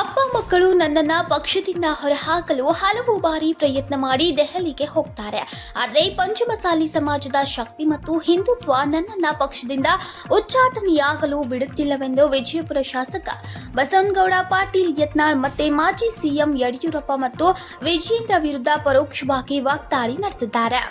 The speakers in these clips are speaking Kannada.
ಅಪ್ಪ ಮಕ್ಕಳು ನನ್ನನ್ನ ಪಕ್ಷದಿಂದ ಹೊರಹಾಕಲು ಹಲವು ಬಾರಿ ಪ್ರಯತ್ನ ಮಾಡಿ ದೆಹಲಿಗೆ ಹೋಗ್ತಾರೆ. ಆದರೆ ಪಂಚಮಸಾಲಿ ಸಮಾಜದ ಶಕ್ತಿ ಮತ್ತು ಹಿಂದುತ್ವ ನನ್ನನ್ನ ಪಕ್ಷದಿಂದ ಉಚ್ಚಾಟನೆಯಾಗಲು ಬಿಡುತ್ತಿಲ್ಲವೆಂದು ವಿಜಯಪುರ ಶಾಸಕ ಬಸವನಗೌಡ ಪಾಟೀಲ್ ಯತ್ನಾಳ್ ಮತ್ತೆ ಮಾಜಿ ಸಿಎಂ ಯಡಿಯೂರಪ್ಪ ಮತ್ತು ವಿಜೇಂದ್ರ ವಿರುದ್ಧ ಪರೋಕ್ಷವಾಗಿ ವಾಗ್ದಾಳಿ ನಡೆಸಿದ್ದಾರೆ.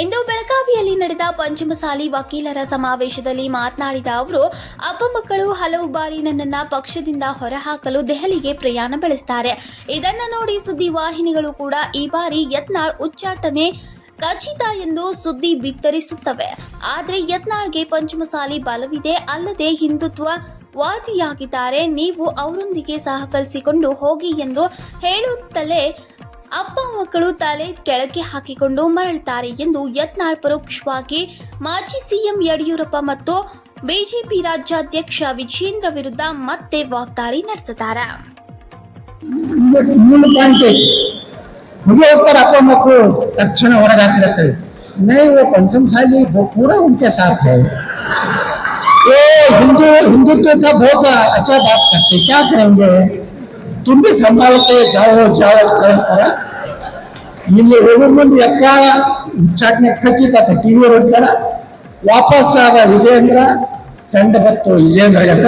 ಇಂದು ಬೆಳಗಾವಿಯಲ್ಲಿ ನಡೆದ ಪಂಚಮಸಾಲಿ ವಕೀಲರ ಸಮಾವೇಶದಲ್ಲಿ ಮಾತನಾಡಿದ ಅವರು, ಅಪ್ಪ ಮಕ್ಕಳು ಹಲವು ಬಾರಿ ನನ್ನನ್ನ ಪಕ್ಷದಿಂದ ಹೊರಹಾಕಲು ದೆಹಲಿಗೆ ಪ್ರಯಾಣ ಬೆಳೆಸ್ತಾರೆ. ಇದನ್ನು ನೋಡಿ ಸುದ್ದಿ ವಾಹಿನಿಗಳು ಕೂಡ ಈ ಬಾರಿ ಯತ್ನಾಳ್ ಉಚ್ಚಾಟನೆ ಖಚಿತ ಎಂದು ಸುದ್ದಿ ಬಿತ್ತರಿಸುತ್ತವೆ. ಆದರೆ ಯತ್ನಾಳ್ಗೆ ಪಂಚಮಸಾಲಿ ಬಲವಿದೆ, ಅಲ್ಲದೆ ಹಿಂದುತ್ವ ವಾದಿಯಾಗಿದ್ದಾರೆ ನೀವು ಅವರೊಂದಿಗೆ ಸಹಕರಿಸಿಕೊಂಡು ಹೋಗಿ ಎಂದು ಹೇಳುತ್ತಲೇ ಅಪ್ಪ ಮಕ್ಕಳು ತಲೆ ಕೆಳಗೆ ಹಾಕಿಕೊಂಡು ಮರಳುತ್ತಾರೆ ಎಂದು ಯತ್ನಾಳ್ ಪರೋಕ್ಷವಾಗಿ ಮಾಜಿ ಸಿಎಂ ಯಡಿಯೂರಪ್ಪ ಮತ್ತು ಬಿಜೆಪಿ ರಾಜ್ಯಾಧ್ಯಕ್ಷ ವಿಜೇಂದ್ರ ವಿರುದ್ಧ ಮತ್ತೆ ವಾಗ್ದಾಳಿ ನಡೆಸಿದ್ದಾರೆ ಮೂಲ ಪಾಯಿಂಟ್ ಐತಿ ಮುಗಿ ಹೋಗ್ತಾರೆ ಅಪ್ಪ ಮಕ್ಕಳು ತಕ್ಷಣ ಹೊರಗೆ ಹಾಕಿರತ್ತೇವೆ नहीं वो पंचम साली वो पूरा उनके साथ है ये हिंदू हिंदुत्व का बहुत अच्छा बात करते क्या करेंगे ತುಂಬಿ ಸಂತಾನಕ್ಕೆ ಜಾಗ ಜಾಗ ಕಳಿಸ್ತಾರೆ. ಇಲ್ಲಿ ಹೋಗೋ ಮುಂದೆ ಎಕ್ಕ ಚಾಟ್ನೆ ಕಚ್ಚಿತ ಟಿ ವಿ ಹೊಡಿತಾರ ವಾಪಸ್ ಆದ ವಿಜಯೇಂದ್ರ, ಚಂಡ ಬತ್ತು ವಿಜಯೇಂದ್ರ ಅಂತ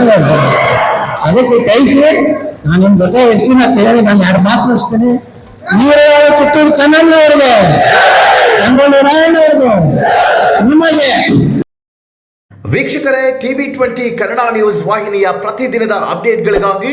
ಅದಕ್ಕೆ ಕೈಕಿ ನಾನು ನಿಮ್ ಜೊತೆ ಇರ್ತೀನಿ ಅಂತ ಹೇಳಿ ನಾನು ಎರಡು ಮಾತು ನೋಡಿಸ್ತೀನಿ ನೀರು ಕುತ್ತೂರು ಚೆನ್ನಣ್ಣವ್ರಿಗೆ ಸಂಗೊಳ್ಳಿ ನಿಮಗೆ. ವೀಕ್ಷಕರೇ ಟಿವಿ ಟ್ವೆಂಟಿ ಕನ್ನಡ ನ್ಯೂಸ್ ವಾಹಿನಿಯ ಪ್ರತಿದಿನದ ಅಪ್ಡೇಟ್ಗಳಿಗಾಗಿ